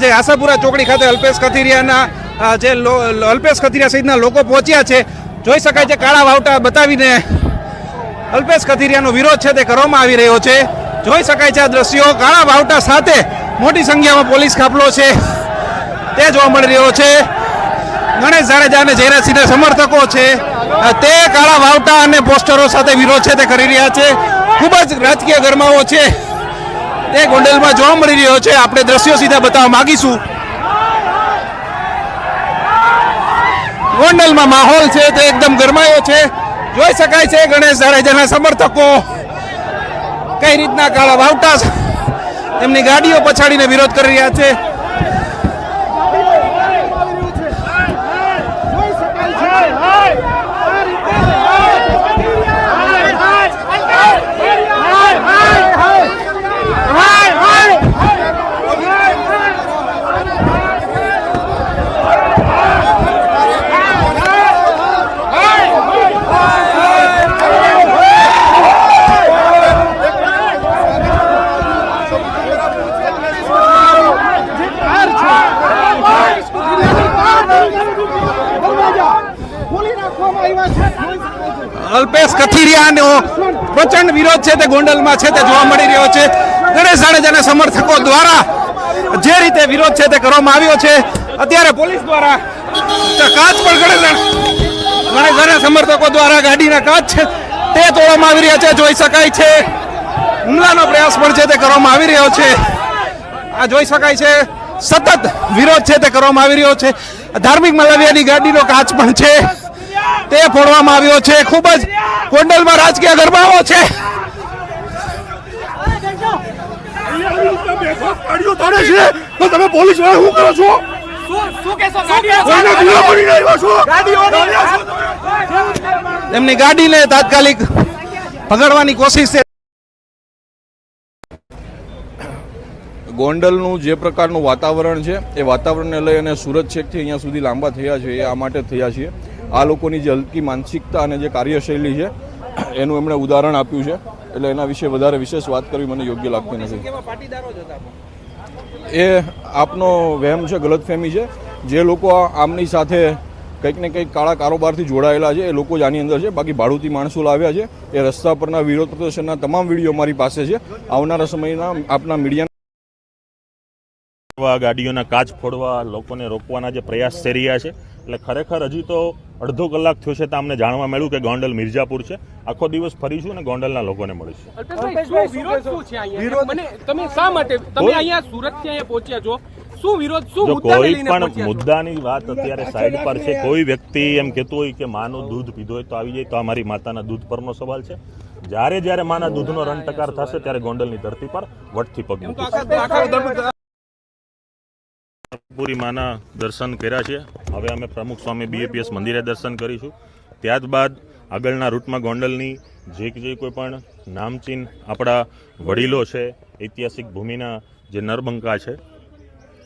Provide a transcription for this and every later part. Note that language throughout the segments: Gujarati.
જે આશાપુરા ચોકડી ખાતે અલ્પેશ કથિરિયાના જે અલ્પેશ કથિરિયા સહિતના લોકો પહોંચ્યા છે. જોઈ શકાય છે કાળા વાવટા બતાવીને અલ્પેશ કથિરિયાનો વિરોધ છે તે કરવામાં આવી રહ્યો છે. જોઈ શકાય છે આ દ્રશ્યો કાળા વાવટા સાથે મોટી સંખ્યામાં પોલીસ કાફલો છે. તે જોવા મળી રહ્યો છે. ગણેશ જાડેજા અને જયરાજસિંહના સમર્થકો છે. તે કાળા વાવટા અને પોસ્ટરો સાથે વિરોધ છે તે કરી રહ્યા છે. ખૂબ જ રાજકીય ગરમાવો છે. તે ગોંડલમાં જોવા મળી રહ્યો છે. આપણે દ્રશ્યો સીધા બતાવવા માંગીશું. ગોંડલમાં માહોલ છે, તે એકદમ ગરમાયો છે. જોઈ શકાય છે, ગણેશ જાડેજાના સમર્થકો કઈ રીતના કાળા વાવટા એમની ગાડીઓ પછાડીને વિરોધ કરી રહ્યા છે. અલ્પેશ કથિરિયાનો પ્રચંડ વિરોધ છે તે ગોંડલમાં છે તે જોવા મળી રહ્યો છે. ગણેશ જાડેજાના સમર્થકો દ્વારા જે રીતે વિરોધ છે તે કરવામાં આવ્યો છે. અત્યારે પોલીસ દ્વારા કાચ પણ ગણેશ સમર્થકો દ્વારા ગાડીના કાચ છે તે તોડવામાં આવી રહ્યા છે. જોઈ શકાય છે. હુમલાનો પ્રયાસ પણ છે તે કરવામાં આવી રહ્યો છે. આ જોઈ શકાય છે. સતત વિરોધ છે તે કરવામાં આવી રહ્યો છે. ધાર્મિક મલવિયાની ગાડીનો કાચ પણ છે. તે ફોડવામાં આવ્યો છે. ખૂબ જ ગોંડલમાં રાજકીય ગરબાઓ છે. તમે પોલીસ કરો છો તેમની ગાડીને તાત્કાલિક ભગાડવાની કોશિશ છે. ગોંડલનું જે પ્રકારનું વાતાવરણ છે, એ વાતાવરણને લઈ અને સુરત છેકથી અહીંયા સુધી લાંબા થયા છે. એ આ માટે થયા છીએ. આ લોકોની જે હલકી માનસિકતા અને જે કાર્યશૈલી છે એનું એમણે ઉદાહરણ આપ્યું છે. એટલે એના વિશે વધારે વિશેષ વાત કરવી મને યોગ્ય લાગતી નથી. એ આપનો વહેમ છે ગલતફહેમી છે. જે લોકો આમની સાથે કંઈક ને કંઈક કાળા કારોબારથી જોડાયેલા છે એ લોકો જ આની અંદર છે. બાકી ભાડુતી માણસો લાવ્યા છે. એ રસ્તા પરના વિરોધ પ્રદર્શનના તમામ વીડિયો મારી પાસે છે. આવનારા સમયના આપના મીડિયા ગાડીઓના કાચ ફોડવા લોકોને રોકવાના જે પ્રયાસ થઈ રહ્યા છે એટલે ખરેખર હજી તો અડધો કલાક થયો છે તો અમને જાણવા મળ્યું કે ગોંડલ મિર્જાપુર છે. આખો દિવસ ફરીશું અને ગોંડલના લોકોને મળીશું. અલ્પેશભાઈ, શું વિરોધ શું છે અહીંયા? મને તમે શા માટે તમે અહીંયા સુરત પહોંચ્યા છો? શું વિરોધ શું જો મુદ્દાને કોઈ પણ? મુદ્દાની વાત અત્યારે સાઈડ પર છે કોઈ વ્યક્તિ એમ કહેતું હોય કે માનું દૂધ પીધું હોય તો આવી જાય તો આ મારી માતાના દૂધ પરનો સવાલ છે. જ્યારે જ્યારે માના દૂધનો રણટકાર થશે ત્યારે ગોંડલની ધરતી પર વટથી પગ મૂકીશું. પૂરી માના દર્શન કર્યા છે. હવે અમે પ્રમુખ સ્વામી બીએપીએસ મંદિરે દર્શન કરીશું. ત્યારબાદ આગળના રૂટમાં ગોંડલની જે જે કોઈ પણ નામચીન આપણા વડીલો છે, ઐતિહાસિક ભૂમિના જે નરબંકા છે,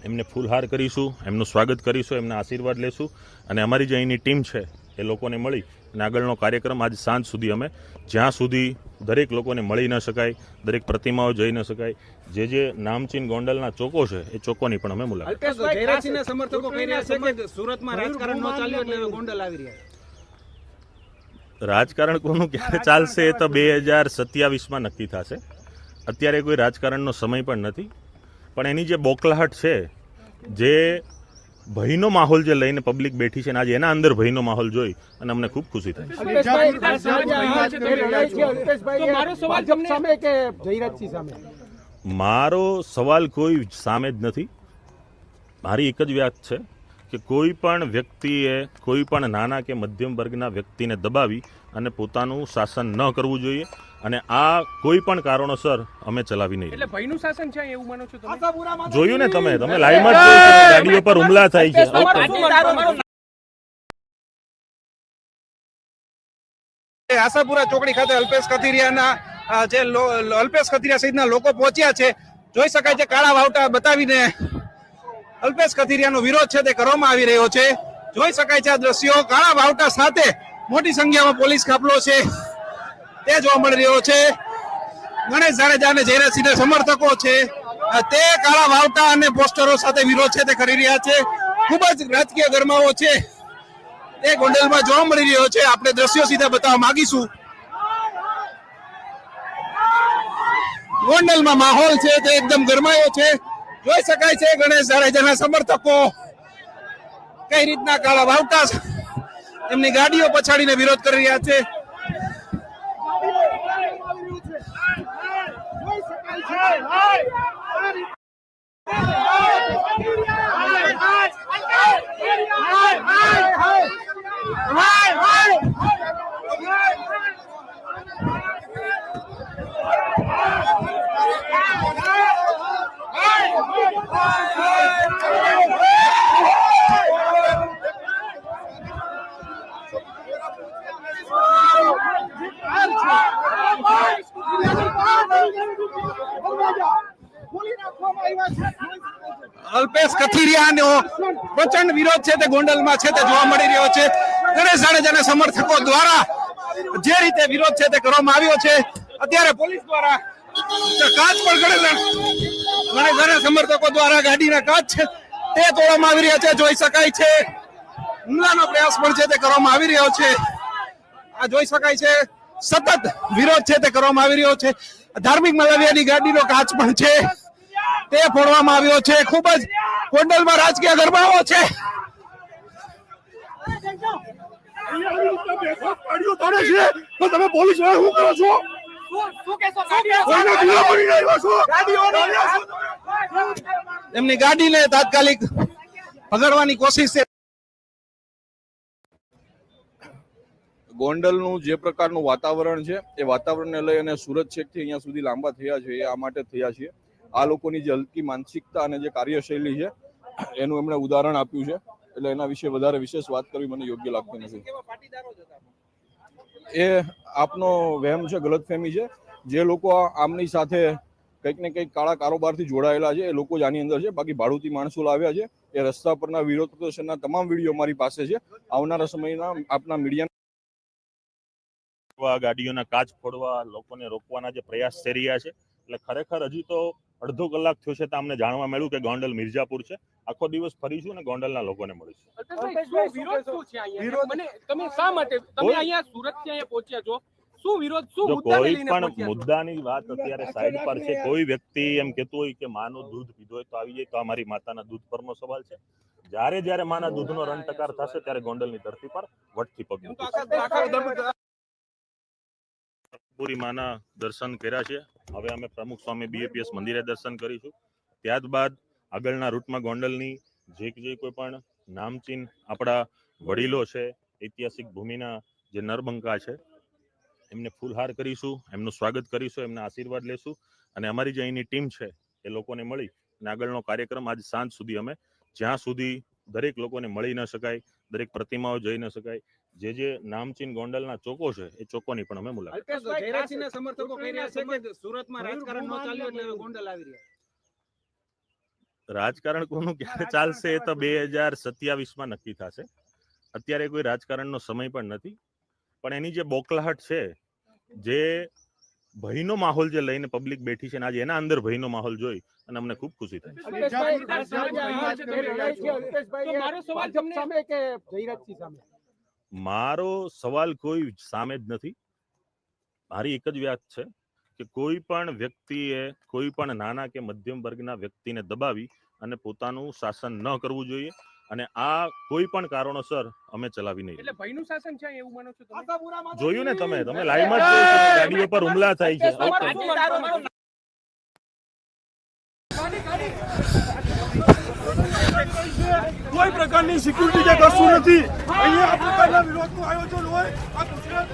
એમને ફૂલહાર કરીશું, એમનું સ્વાગત કરીશું, એમના આશીર્વાદ લેશું અને અમારી જે અહીંની ટીમ છે એ લોકોને મળી અને આગળનો કાર્યક્રમ આજ સાંજ સુધી અમે જ્યાં સુધી દરેક લોકોને મળી ન શકાય દરેક પ્રતિમાઓ જઈ ન શકાય. જે જે નામચીન ગોંડલના ચોકો છે એ ચોકોની પણ અમે મુલાકાત સમર્થકો કહી રહ્યા છે કે સુરતમાં રાજકારણ ન ચાલ્યું એટલે ગોંડલ આવી રહ્યા રાજકારણ કોનું ક્યારે ચાલશે એ તો બે હજાર સત્યાવીસમાં નક્કી થશે. અત્યારે કોઈ રાજકારણનો સમય પણ નથી. પણ એની જે બોકલાહટ છે જે ભયનો માહોલ જે લઈને પબ્લિક બેઠી છે ને આજે એના અંદર ભયનો માહોલ જોઈ અને અમને ખૂબ ખુશી થાય મારો સવાલ મારો સવાલ કોઈ સામે જ નથી. મારી એક જ વાત છે. કે કોઈ પણ વ્યક્તિએ કોઈ પણ નાના કે મધ્યમ વર્ગના વ્યક્તિને દબાવી અને પોતાનું શાસન ન કરવું જોઈએ અને આ કોઈ પણ કારણોસર અમે ચલાવી નહીં એટલે ભયનું શાસન છે એવું માનો છો તમે? જોયું ને તમે? તમે લાઈવમાં જ જોયું છે કે ગાડીઓ પર હુમલા થાય છે. આશાપુરા ચોકડી ખાતે અલ્પેશ કથિરિયાના જે અલ્પેશ કથિરિયા સહિતના લોકો પહોંચ્યા છે. જોઈ શકાય છે કાળા વાવટા બતાવીને અલ્પેશ કથિરિયાનો વિરોધ છે તે કરવામાં આવી રહ્યો છે. જોઈ શકાય છે આ દ્રશ્યો. કાળા વાવટા સાથે મોટી સંખ્યામાં પોલીસ કાફલો છે. તે જોવા મળી રહ્યો છે. ગણેશ જાડેજા અને જયરાજસિંહના સમર્થકો છે. તે કાળા વાવટા અને પોસ્ટરો સાથે વિરોધ છે તે કરી રહ્યા છે. ખૂબ જ રાજકીય ગરમાવો છે. તે ગોંડલમાં જોવા મળી રહ્યો છે. આપણે દ્રશ્યો સીધા બતાવવા માંગીશું. ગોંડલમાં માહોલ છે તે એકદમ ગરમાયો છે. જોઈ શકાય છે ગણેશ જાડેજાના સમર્થકો કઈ રીતના કાળા વાવટા એમની ગાડીઓ પછાડીને વિરોધ કરી રહ્યા છે. અલ્પેશ કથિરિયાનો પ્રચંડ વિરોધ છે તે ગોંડલમાં છે તે જોવા મળી રહ્યો છે. ગણેશ જાડેજાના સમર્થકો દ્વારા જે રીતે વિરોધ છે તે કરવામાં આવ્યો છે. અત્યારે પોલીસ દ્વારા સમર્થકો દ્વારા ગાડીના કાચ છે. તે તોડવામાં આવી રહ્યા છે, જોઈ શકાય છે. હુમલાનો પ્રયાસ પણ છે તે કરવામાં આવી રહ્યો છે. આ જોઈ શકાય છે, સતત વિરોધ છે તે કરવામાં આવી રહ્યો છે. ધાર્મિક મલાવિયાની ગાડીનો કાચ પણ છે. તે ફોડવામાં આવ્યો છે. ખૂબ જ ગોંડલમાં રાજકીય ગરબાઓ છે. તમે પોલીસવાળા કરો છો? એમની ગાડીને તાત્કાલિક ભગાડવાની કોશિશ છે. ગોંડલનું જે પ્રકારનું વાતાવરણ છે એ વાતાવરણને લઈ અને સુરત છેકથી અહીંયા સુધી લાંબા થયા છે એ આ માટે થયા છે આ લોકોની જે હલકી માનસિકતા અને જે કાર્યશૈલી છે એનું એમણે ઉદાહરણ આપ્યું છે. એટલે એના વિશે વધારે વિશેષ વાત કરવી મને યોગ્ય લાગતી નથી. એ આપનો વહેમ છે, ગલતફહેમી છે. જે લોકો આમની સાથે કંઈક ને કંઈક કાળા કારોબારથી જોડાયેલા છે, એ લોકો જ આની અંદર છે. બાકી ભાડુતી માણસો લાવ્યા છે. એ રસ્તા પરના વિરોધ પ્રદર્શનના તમામ વીડિયો અમારી પાસે છે. આવનારા સમયના આપના મીડિયા ગાડીઓના કાચ ફોડવા, લોકોને રોકવાના જે પ્રયાસ થઈ રહ્યા છે. એટલે ખરેખર હજી તો અડધો કલાક થયો છે તો અમને જાણવા મળ્યું કે ગોંડલ મિર્જાપુર છે. આખો દિવસ ફરીશું અને ગોંડલના લોકોને મળીશું. અલ્પેશભાઈ, શું વિરોધ શું છે અહીંયા? મને તમે શા માટે તમે કોઈ- અહીંયા સુરતથી અહીંયા પહોંચ્યા છો? શું વિરોધ શું જો મુદ્દાને કોઈ લઈને પણ મુદ્દાની વાત અત્યારે સાઈડ પર છે કોઈ વ્યક્તિ એમ કેતું હોય કે માનું દૂધ પીધું હોય તો આવી જાય તો અમારી માતાના દૂધ પરનો સવાલ છે. જ્યારે જ્યારે માના દૂધનો રંટકાર થશે ત્યારે ગોંડલની ધરતી પર વટથી પગ પૂરી માના દર્શન કર્યા છે. હવે અમે પ્રમુખ સ્વામી બીએપીએસ મંદિરે દર્શન કરીશું. ત્યારબાદ આગળના રૂટમાં ગોંડલની જે જે કોઈ પણ નામચીન આપણા વડીલો છે, ઐતિહાસિક ભૂમિના જે નરબંકા છે, એમને ફૂલહાર કરીશું, એમનું સ્વાગત કરીશું, એમના આશીર્વાદ લેશું અને અમારી જે અહીંની ટીમ છે એ લોકોને મળી અને આગળનો કાર્યક્રમ આજ સાંજ સુધી અમે જ્યાં સુધી દરેક લોકોને મળી ન શકાય દરેક પ્રતિમાઓ જઈ ન શકાય. જે જે નામચીન ગોંડલના ચોકો છે એ ચોકોની પણ અમે મુલાકાત સમર્થકો કહી રહ્યા છે કે સુરતમાં રાજકારણ ન ચાલ્યું એટલે ગોંડલ આવી રહ્યા રાજકારણ કોનું ક્યારે ચાલશે એ તો બે હજાર સત્યાવીસમાં નક્કી થશે. અત્યારે કોઈ રાજકારણનો સમય પણ નથી. પણ એની જે બોકલાહટ છે જે ભયનો માહોલ જે લઈને પબ્લિક બેઠી છે ને આજે એના અંદર ભયનો માહોલ જોઈ અને અમને ખૂબ ખુશી થઈ. મારો સવાલ તમને કે જયરાજસિંહ સામે? મારો સવાલ કોઈ સામે જ નથી. મારી એક જ વાત છે કે કોઈ પણ વ્યક્તિએ કોઈ પણ નાના કે મધ્યમ વર્ગના વ્યક્તિને દબાવી અને પોતાનું શાસન ન કરવું જોઈએ. અને આ કોઈ પણ કારણોસર અમે ચલાવી નહીં એટલે ભયનું શાસન છે એવું માનો છો તમે? જોયું ને તમે? તમે લાઈવમાં જ જોયું છે કે ગાડીઓ પર હુમલા થાય છે? કોઈ પ્રકારની સિક્યુરિટી કે કશું નથી. અહીંયા આ પ્રકારના વિરોધનું આયોજન હોય આ ગુજરાત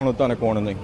કોણ હતા અને કોણ નહીં?